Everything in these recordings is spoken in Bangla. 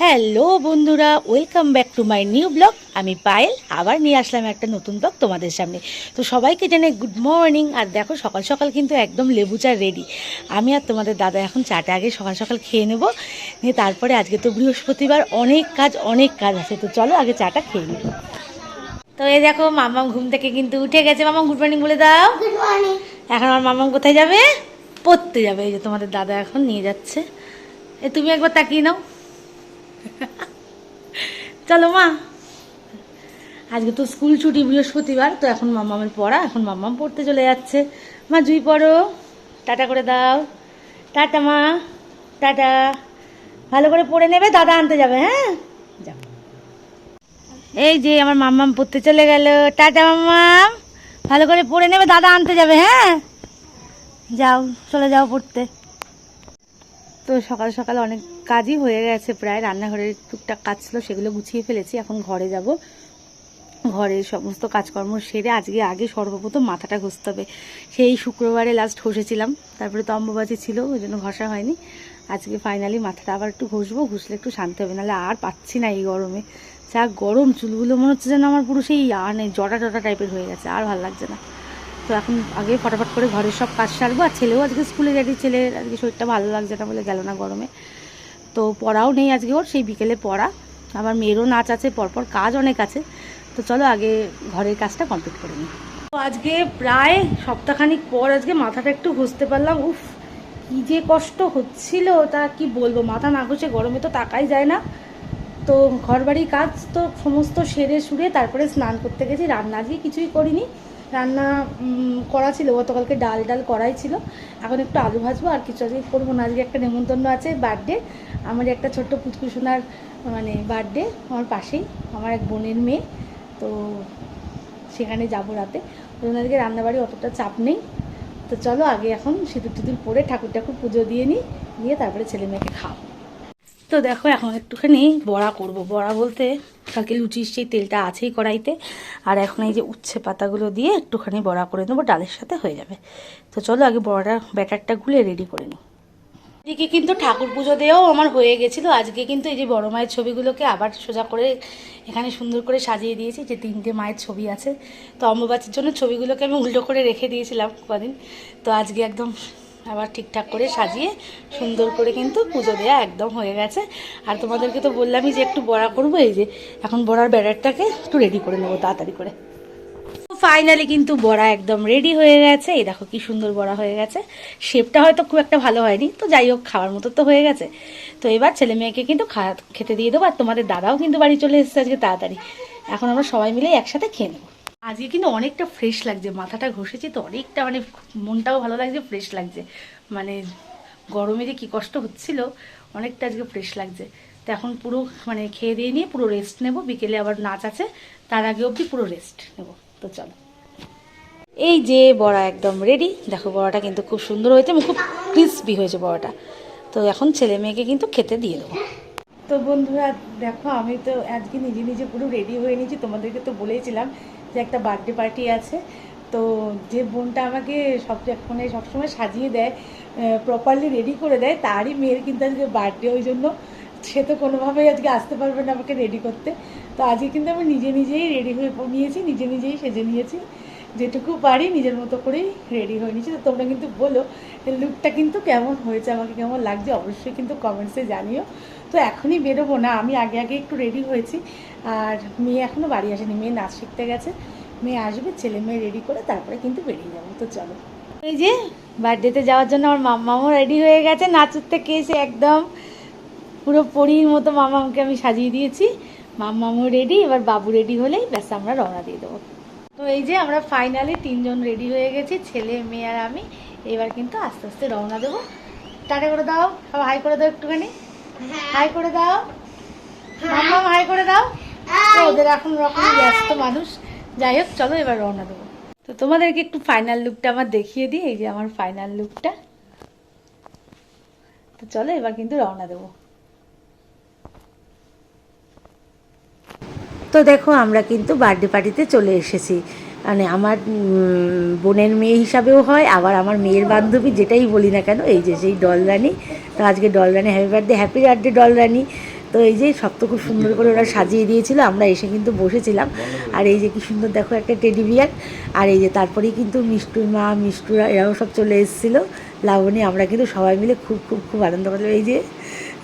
হ্যালো বন্ধুরা welcome back to my new blog আমি পায়েল আবার নিয়ে আসলাম একটা নতুন ব্লগ তোমাদের সামনে। তো সবাইকে জানে গুড মর্নিং আর দেখো সকাল সকাল কিন্তু একদম লেবু চা রেডি আমি আর তোমাদের দাদা এখন চাটা আগে সকাল সকাল খেয়ে নেব। নিয়ে তারপরে আজকে তো বৃহস্পতিবার অনেক কাজ অনেক কাজ আছে। তো চলো আগে চাটা খেয়ে নিই। তো এই দেখো মামাম ঘুম থেকে কিন্তু উঠে গেছে। মামাম গুড মর্নিং বলে দাও। গুড মর্নিং এখন আমার মামাম কোথায় যাবে? পড়তে যাবে। এই যে তোমাদের দাদা এখন নিয়ে যাচ্ছে। এ তুমি একবার তাকিয়ে নাও। চলো মা। আজকে তো স্কুল ছুটি বৃহস্পতিবার, তো এখন মামামের পড়া, এখন মামাম পড়তে চলে যাচ্ছে। মা, জুই পড়ো। টাটা করে দাও। টাটা মা। টাটা। ভালো করে পড়ে নেবে, দাদা আনতে যাবে হ্যাঁ? যাও। এই যে আমার মাম্মাম পড়তে চলে গেল। টাটা মাম্মাম। ভালো করে পড়ে নেবে, দাদা আনতে যাবে হ্যাঁ? যাও, চলে যাও পড়তে। তো সকাল সকাল অনেক কাজই হয়ে গেছে প্রায়। রান্নাঘরের টুকটাক কাজ ছিল, সেগুলো গুছিয়ে ফেলেছি। এখন ঘরে যাব। ঘরের সমস্ত কাজকর্ম সেরে আজকে আগে সর্বপ্রথম মাথাটা ঘষতে হবে। সেই শুক্রবারে লাস্ট ঘষেছিলাম। তারপরে তো ছিল, ওই জন্য ঘষা হয়নি। আজকে ফাইনালি মাথাটা আবার একটু ঘষবো, ঘষলে একটু শান্তি হবে, নাহলে আর পাচ্ছি না এই গরমে। যা গরম, চুলগুলো মনে হচ্ছে যেন আমার পুরো সেই আর নেই জটা টটা টাইপের হয়ে গেছে, আর ভালো লাগছে না। তো এখন আগে ফটাফট করে ঘরের সব কাজ সারবো, আর ছেলেও আজকে স্কুলে যাচ্ছি ছেলের আজকে শরীরটা ভালো লাগছে না বলে গেল না গরমে। তো পড়াও নেই আজকে ওর, সেই বিকেলে পড়া। আবার মেয়েরও নাচ আছে, পরপর কাজ অনেক আছে। তো চলো আগে ঘরের কাজটা কমপ্লিট করে নিই। তো আজকে প্রায় সপ্তাহখানিক পর আজকে মাথাটা একটু ঘষতে পারলাম, উফ, কী যে কষ্ট হচ্ছিল, তা কি বলব? মাথা না ঘষে গরমে তো তাকাই যায় না। তো ঘরবাড়ির কাজ তো সমস্ত সেরে সুরে তারপরে স্নান করতে গেছি, রান্না আজকে কিছুই করিনি। রান্না করা ছিল, গতকালকে ডাল ডাল করাই ছিল। এখন একটু আলু ভাজবো আর কিছু আজকে করব না। আজকে একটা নেমন্তন্ন আছে বার্থডে আমার একটা ছোট্ট পুচকুসোনার মানে বার্থডে আমার পাশেই, আমার এক বোনের মেয়ে। তো সেখানে যাব রাতে। ওই জন্য আজকে রান্নাবাড়ি অতটা চাপ নেই। তো চলো আগে এখন সিঁদুর টিঁদুর পরে ঠাকুর ঠাকুর পুজো দিয়ে নিই, দিয়ে তারপরে ছেলে মেয়েকে খাওয়াবো। তো দেখো এখন একটুখানি বড়া করব। বড়া বলতে কালকে লুচির সেই তেলটা আছেই কড়াইতে। আর এখন এই যে উচ্ছে পাতাগুলো দিয়ে একটুখানি বড়া করে নেব, ডালের সাথে হয়ে যাবে। তো চলো আগে বড়াটা ব্যাটারটা গুলে রেডি করে নিই। এদিকে কিন্তু ঠাকুর পুজো দেওয়াও আমার হয়ে গেছিল। আজকে কিন্তু এই যে বড় মায়ের ছবিগুলোকে আবার সোজা করে এখানে সুন্দর করে সাজিয়ে দিয়েছি, যে তিনটে মায়ের ছবি আছে। তো অম্বুবাচীর জন্য ছবিগুলোকে আমি উল্টো করে রেখে দিয়েছিলাম কদিন। তো আজকে একদম আবার ঠিকঠাক করে সাজিয়ে সুন্দর করে কিন্তু পুজো দেওয়া একদম হয়ে গেছে। আর তোমাদেরকে তো বললামই যে একটু বড়া করব, এই যে এখন বড়ার ব্যাটারটাকে একটু রেডি করে নেব তাড়াতাড়ি করে। ফাইনালি কিন্তু বড়া একদম রেডি হয়ে গেছে। এই দেখো কি সুন্দর বড়া হয়ে গেছে। শেপটা হয়তো খুব একটা ভালো হয়নি, তো যাই হোক, খাওয়ার মতো তো হয়ে গেছে। তো এবার ছেলে মেয়েকে কিন্তু খেতে দিয়ে দেবো, আর তোমাদের দাদাও কিন্তু বাড়ি চলে এসেছে আজকে তাড়াতাড়ি। এখন আমরা সবাই মিলে একসাথে খেয়ে নেব। আজকে কিন্তু অনেকটা ফ্রেশ লাগছে, মাথাটা ঘষেছি তো অনেকটা মানে মনটাও ভালো লাগছে ফ্রেশ লাগছে। মানে গরমে যে কী কষ্ট হচ্ছিল, অনেকটা আজকে ফ্রেশ লাগছে। তো এখন পুরো মানে খেয়ে দিয়ে নিয়ে পুরো রেস্ট নেব, বিকেলে আবার নাচ আছে, তার আগে অবধি পুরো রেস্ট নেব। তো চলো। এই যে বড়া একদম রেডি দেখো বড়াটা কিন্তু খুব সুন্দর হয়েছে এবং খুব ক্রিসপি হয়েছে বড়াটা। তো এখন ছেলে মেয়েকে কিন্তু খেতে দিয়ে দেবো। তো বন্ধুরা, দেখো আমি তো আজকে নিজে নিজে পুরো রেডি হয়ে নিয়েছি, তোমাদেরকে তো বলেইছিলাম যে একটা বার্থডে পার্টি আছে, তো যে বোনটা আমাকে সব মানে সবসময় সাজিয়ে দেয় প্রপারলি রেডি করে দেয়, তারই মেয়ের কিন্তু আজকে বার্থডে ওই জন্য সে তো কোনোভাবেই আজকে আসতে পারবে না আমাকে রেডি করতে। তো আজকে কিন্তু আমি নিজে নিজেই রেডি হয়ে নিয়েছি, নিজে নিজেই সেজে নিয়েছি, যেটুকু পারি নিজের মতো করেই রেডি হয়ে নিয়েছি। তো তোমরা কিন্তু বলো লুকটা কিন্তু কেমন হয়েছে, আমাকে কেমন লাগছে, অবশ্যই কিন্তু কমেন্টসে জানিও। তো এখনই বেরোবো না, আমি আগে আগে একটু রেডি হয়েছি। আর মেয়ে এখনও বাড়ি আসেনি, মেয়ে নাচ শিখতে গেছে। মেয়ে আসবে, ছেলে মেয়ে রেডি করে তারপরে কিন্তু বেরিয়ে যাব, তো চলো। এই যে বার্থডেতে যাওয়ার জন্য আমার মাম্মামও রেডি হয়ে গেছে, নাচুর থেকে এসে একদম পুরো পরীর মতো মামাকে আমি সাজিয়ে দিয়েছি। মাম্মামও রেডি এবার বাবু রেডি হলেই ব্যাস আমরা রওনা দিয়ে দেবো। তো এই যে আমরা ফাইনালি তিনজন রেডি হয়ে গেছি, ছেলে, মেয়ে আর আমি। এবার কিন্তু আস্তে আস্তে রওনা দেবো। টাটা করে দাও সব হাই করে দাও একটুখানি। হাই করে দাও। মাম্মা হাই করে দাও। ওদের এখন রকম ব্যস্ত মানুষ। যাই হোক চলো এবার রওনা দেবো। তো তোমাদেরকে একটু ফাইনাল লুকটা আমার দেখিয়ে দিই এই যে আমার ফাইনাল লুকটা তো চলো এবার কিন্তু রওনা দেবো। তো দেখো আমরা কিন্তু বার্থডে পার্টিতে চলে এসেছি। মানে আমার বোনের মেয়ে হিসাবেও হয়, আবার আমার মেয়ের বান্ধবী যেটাই বলি না কেন, এই যে সেই ডলরানি তো আজকে Dolrani happy birthday happy birthday Dolrani তো এই যে সব তো খুব সুন্দর করে ওরা সাজিয়ে দিয়েছিল, আমরা এসে কিন্তু বসেছিলাম। আর এই যে কি সুন্দর, দেখো একটা টেডি বিয়ার আর এই যে তারপরেই কিন্তু মিষ্টুর মা, মিষ্টুরা, এরাও সব চলে এসেছিল। লাবণী, আমরা কিন্তু সবাই মিলে খুব খুব খুব আনন্দ করলাম। এই যে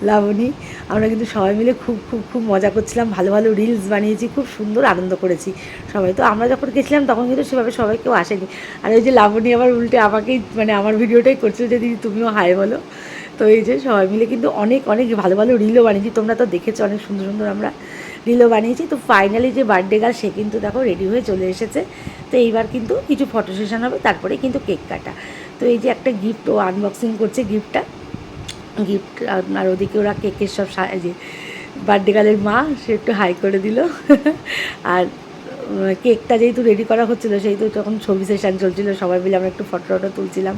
লাবণী আমরা কিন্তু সবাই মিলে খুব খুব খুব মজা করছিলাম। ভালো ভালো রিলস বানিয়েছি, খুব সুন্দর আনন্দ করেছি সবাই। তো আমরা যখন গেছিলাম, তখন কিন্তু সেভাবে সবাই কেউ আসেনি। আর ওই যে লাবণী আবার উল্টে আমাকেই মানে আমার ভিডিওটাই করছিল যে, দিদি, তুমিও হাই বলো। তো এই যে সবাই মিলে কিন্তু অনেক অনেক ভালো ভালো রিলও বানিয়েছি। তোমরা তো দেখেছ অনেক সুন্দর সুন্দর আমরা রিলও বানিয়েছি। তো ফাইনালি যে বার্থডে গার্ল সে কিন্তু দেখো রেডি হয়ে চলে এসেছে। তো এইবার কিন্তু কিছু ফটো সেশন হবে, তারপরে কিন্তু কেক কাটা। তো এই যে একটা গিফট ও আনবক্সিং করছে গিফটটা গিফট, আর ওদিকে ওরা কেকের সব যে বার্থডে গার্লের মা, সে একটু হাই করে দিল। আর কেকটা যেহেতু রেডি করা হচ্ছিল, সেহেতু তখন ছবি সেশন চলছিল, সবাই মিলে আমরা একটু ফটো টটো তুলছিলাম।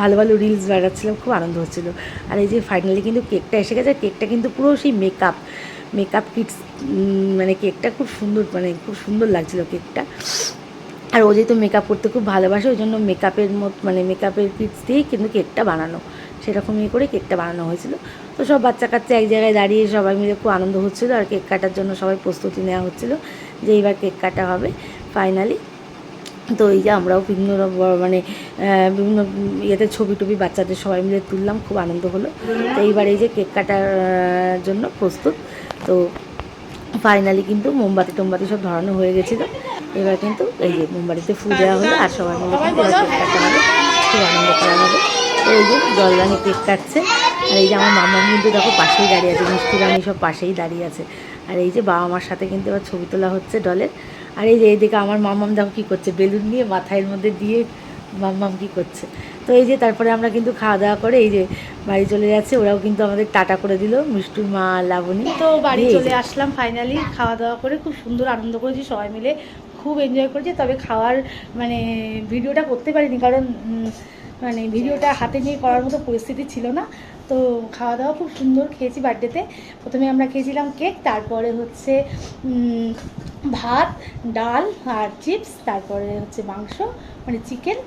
ভালো ভালো রিলস বানাচ্ছিলাম, খুব আনন্দ হচ্ছিল। আর এই যে ফাইনালি কিন্তু কেকটা এসে গেছে, কেকটা কিন্তু পুরো সেই মেকআপ মেকআপ কিটস মানে কেকটা খুব সুন্দর মানে খুব সুন্দর লাগছিল কেকটা। আর ও যেহেতু মেকআপ করতে খুব ভালোবাসে, ওই জন্য মেকআপের মত মানে মেকআপের কিটস দিয়েই কিন্তু কেকটা বানানো। সেরকম ইয়ে করে কেকটা বানানো হয়েছিল। তো সব বাচ্চা কাচ্চা এক জায়গায় দাঁড়িয়ে সবাই মিলে খুব আনন্দ হচ্ছিল আর কেক কাটার জন্য সবাই প্রস্তুতি নেওয়া হচ্ছিল যে এইবার কেক কাটা হবে ফাইনালি তো এই যে আমরাও বিভিন্ন মানে বিভিন্ন ইয়েতে ছবি টবি বাচ্চাদের সবাই মিলে তুললাম, খুব আনন্দ হলো। তো এইবার এই যে কেক কাটার জন্য প্রস্তুত। তো ফাইনালি কিন্তু মোমবাতি টোমবাতি সব ধরানো হয়ে গেছিল। এবার কিন্তু এই যে মোমবাতিতে ফু দেওয়া হলো আর সবাই মিলে কিন্তু কেক কাটা হবে। খুব আনন্দ করা হবে। এই যে জলদানি কেক কাটছে। আর এই যে আমার মামা কিন্তু দেখো পাশেই দাঁড়িয়ে আছে মিষ্টি রানী সব পাশেই দাঁড়িয়ে আছে। আর এই যে বাবা মার সাথে কিন্তু এবার ছবি তোলা হচ্ছে ডলের। আর এই যে এইদিকে আমার মামাম দেখো কী করছে বেলুন নিয়ে মাথায় মধ্যে দিয়ে মাম্মাম কী করছে। তো এই যে তারপরে আমরা কিন্তু খাওয়া দাওয়া করে এই যে বাড়ি চলে যাচ্ছে ওরাও কিন্তু আমাদের টাটা করে দিল মিষ্টুর মা লাবণী। তো বাড়ি চলে আসলাম ফাইনালি খাওয়া দাওয়া করে খুব সুন্দর আনন্দ করেছি সবাই মিলে খুব এনজয় করেছি। তবে খাওয়ার মানে ভিডিওটা করতে পারিনি কারণ মানে ভিডিওটা হাতে নিয়ে করার মতো পরিস্থিতি ছিল না। তো খাওয়া দাওয়া খুব সুন্দর খেয়েছি বার্থডেতে। প্রথমে আমরা খেয়েছিলাম কেক, তারপরে হচ্ছে ভাত, ডাল আর চিপস, তারপরে হচ্ছে মাংস মানে চিকেন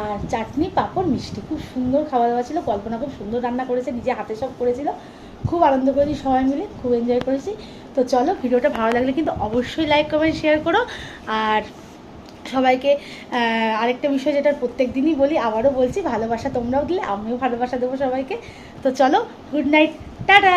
আর চাটনি, পাঁপড়, মিষ্টি। খুব সুন্দর খাওয়া দাওয়া ছিল, কল্পনা খুব সুন্দর রান্না করেছে, নিজে হাতে সব করেছিল। খুব আনন্দ করেছি সবাই মিলে, খুব এনজয় করেছি। তো চলো, ভিডিওটা ভালো লাগলে কিন্তু অবশ্যই লাইক কমেন্ট শেয়ার করো। আর সবাইকে আরেকটা বিষয় যেটা প্রত্যেক দিনই বলি, আবারও বলছি, ভালোবাসা তোমরাও দিলে, আমিও ভালোবাসা দেবো সবাইকে। তো চলো গুড নাইট টাটা!